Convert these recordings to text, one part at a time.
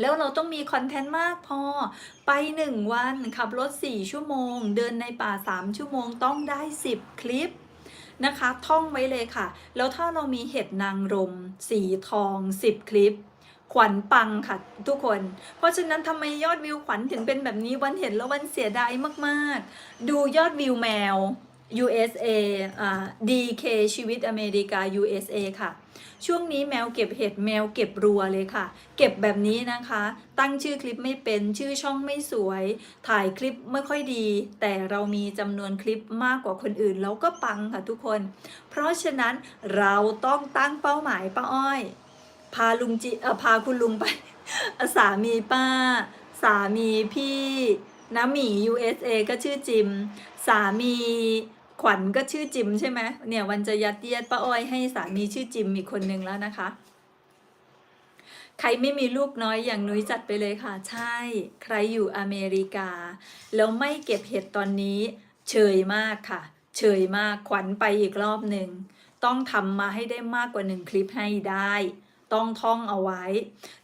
แล้วเราต้องมีคอนเทนต์มากพอไปหนึ่งวันขับรถ 4 ชั่วโมง เดินในป่า 3 ชั่วโมงต้องได้ 10 คลิปนะคะ ท่องไว้เลยค่ะ แล้วถ้าเรามีเห็ดนางรม สีทอง 10 คลิป ขวัญปังค่ะทุกคน เพราะฉะนั้นทำไมยอดวิวขวัญถึงเป็นแบบนี้วันเห็นแล้ววันเสียดายมาก ๆ ดูยอดวิวแมว USA อ่า DK ชีวิตอเมริกา USA ค่ะ ช่วงนี้แมวเก็บเห็ดแมวเก็บรัวเลยค่ะ เก็บแบบนี้นะคะ ตั้งชื่อคลิปไม่เป็นชื่อช่องไม่สวย ถ่ายคลิปไม่ค่อยดี แต่เรามีจำนวนคลิปมากกว่าคนอื่น แล้วก็ปังค่ะทุกคน เพราะฉะนั้นเราต้องตั้งเป้าหมายป้าอ้อย พาลุงจิเออพาคุณลุงไปสามีป้า สามีพี่น้าหมี USA ก็ชื่อจิม สามี ขวัญก็ชื่อจิมใช่ไหมเนี่ยวันจะยัดเยียดป้าอ้อยให้สามีชื่อจิมอีกคนนึงแล้วนะคะ ใครไม่มีลูกน้อยอย่างนุ้ยจัดไปเลยค่ะ ใช่ ใครอยู่อเมริกา แล้วไม่เก็บเห็ดตอนนี้ เฉยมากค่ะ เฉยมากขวัญไปอีกรอบหนึ่งต้องทำมาให้ได้มากกว่าหนึ่งคลิปให้ได้ ต้องท่องเอาไว้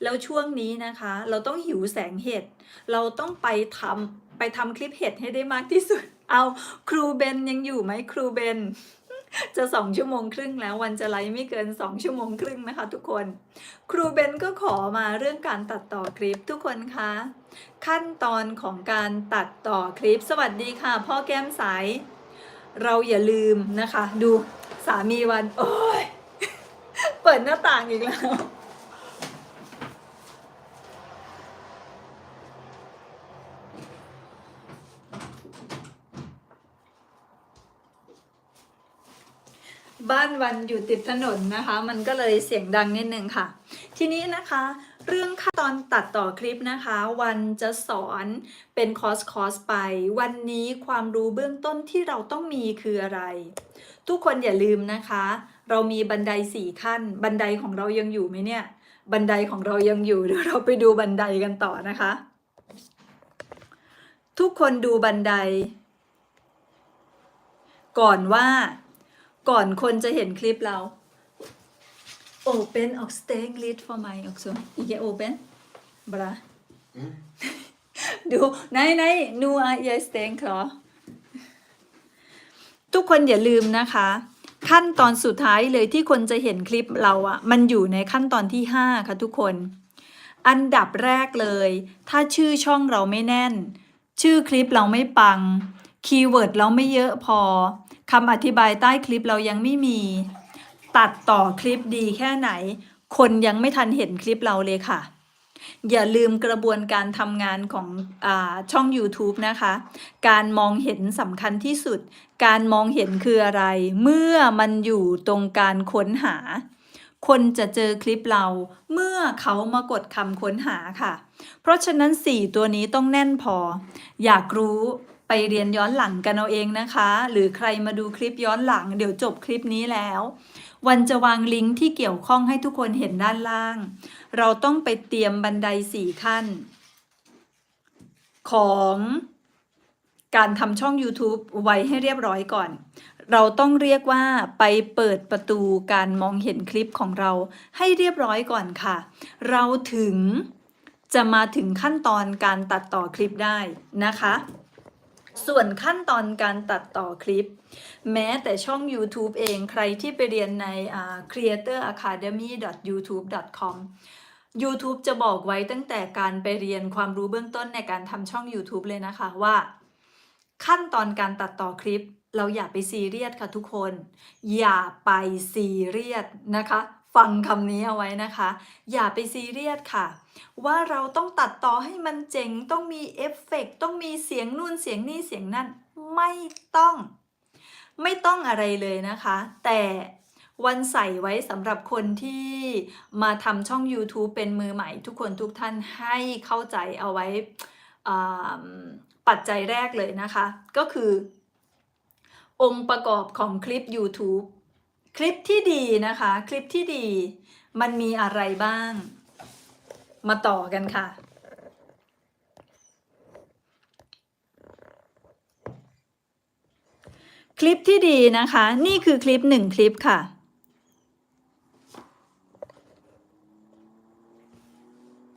แล้วช่วงนี้นะคะ เราต้องหิวแสงเห็ด เราต้องไปทำไปทำคลิปเห็ดให้ได้มากที่สุด เอาครูเบนยังอยู่ไหมครูเบนจะสองชั่วโมงครึ่งแล้ววันจะไลฟ์ไม่เกินสองชั่วโมงครึ่งนะคะ ทุกคน ครูเบนก็ขอมาเรื่องการตัดต่อคลิปทุกคนคะขั้นตอนของการตัดต่อคลิป สวัสดีค่ะ พ่อแก้มใสเราอย่าลืมนะคะ ดูสามีวัน โอ้ย เปิดหน้าต่างอีกแล้ว บ้านวันอยู่ติดถนนนะคะ มันก็เลยเสียงดังนิดนึงค่ะ ทีนี้นะคะ เรื่องขั้นตอนตัดต่อคลิปนะคะ วันจะสอนเป็นคอร์สคอร์สไป วันนี้ความรู้เบื้องต้นที่เราต้องมีคืออะไร ทุกคนอย่าลืมนะคะ เรามีบันไดสี่ขั้น บันไดของเรายังอยู่ไหมเนี่ย บันไดของเรายังอยู่เดี๋ยวเราไปดูบันไดกันต่อนะคะ ทุกคนดูบันได ก่อนว่า ก่อนคนจะเห็นคลิปเรา Open och stäng lite för mig också. Ikke open. Bra. Mm. Du, nej, nej, nu är jag stäng klar. ทุกคนอย่าลืมนะคะ ขั้นตอนสุดท้ายเลยที่คนจะเห็นคลิปเราอะมันอยู่ในขั้นตอนที่ 5 ค่ะทุกคน อันดับแรกเลย ถ้าชื่อช่องเราไม่แน่น ชื่อคลิปเราไม่ปัง คีย์เวิร์ดเราไม่เยอะพอ คำอธิบายใต้คลิปเรายังไม่มี ตัดต่อคลิปดีแค่ไหน คนยังไม่ทันเห็นคลิปเราเลยค่ะ อย่าลืมกระบวนการทำงานของอช่อง YouTube นะคะ การมองเห็นสำคัญที่สุด การมองเห็นคืออะไร เมื่อมันอยู่ตรงการค้นหา คนจะเจอคลิปเรา เมื่อเขามากดคำค้นหาค่ะ เพราะฉะนั้น 4 ตัวนี้ต้องแน่นพอ อยากรู้ ไปเรียนย้อนหลังกันเอาเองนะคะ หรือใครมาดูคลิปย้อนหลัง เดี๋ยวจบคลิปนี้แล้ว วันจะวางลิงก์ที่เกี่ยวข้องให้ทุกคนเห็นด้านล่าง เราต้องไปเตรียมบันไดสี่ขั้น ของการทำช่อง YouTube ไว้ให้เรียบร้อยก่อน เราต้องเรียกว่าไปเปิดประตูการมองเห็นคลิปของเราให้เรียบร้อยก่อนค่ะ เราถึงจะมาถึงขั้นตอนการตัดต่อคลิปได้นะคะ ส่วนขั้นตอนการตัดต่อคลิป แม้แต่ช่อง YouTube เองใครที่ไปเรียนใน creatoracademy.youtube.com YouTube จะบอกไว้ตั้งแต่การไปเรียนความรู้เบื้องต้นในการทำช่อง YouTube เลยนะคะว่า ขั้นตอนการตัดต่อคลิป เราอย่าไปซีเรียสค่ะทุกคน อย่าไปซีเรียสนะคะ ฟังคำนี้เอาไว้นะคะ อย่าไปซีเรียสค่ะ ว่าเราต้องตัดต่อให้มันเจ๋ง ต้องมีเอฟเฟกต์ต้องมีเสียงนู่นเสียงนี่เสียงนั่น ไม่ต้อง ไม่ต้องอะไรเลยนะคะ แต่วันใส่ไว้สำหรับคนที่มาทำช่อง YouTube เป็นมือใหม่ทุกคนทุกท่านให้เข้าใจเอาไว้ปัจจัยแรกเลยนะคะ ก็คือ องค์ประกอบของคลิป YouTube คลิปที่ดีนะคะ คลิปที่ดี มันมีอะไรบ้าง มาต่อกันค่ะ คลิปที่ดีนะคะ นี่คือคลิปหนึ่งคลิปค่ะ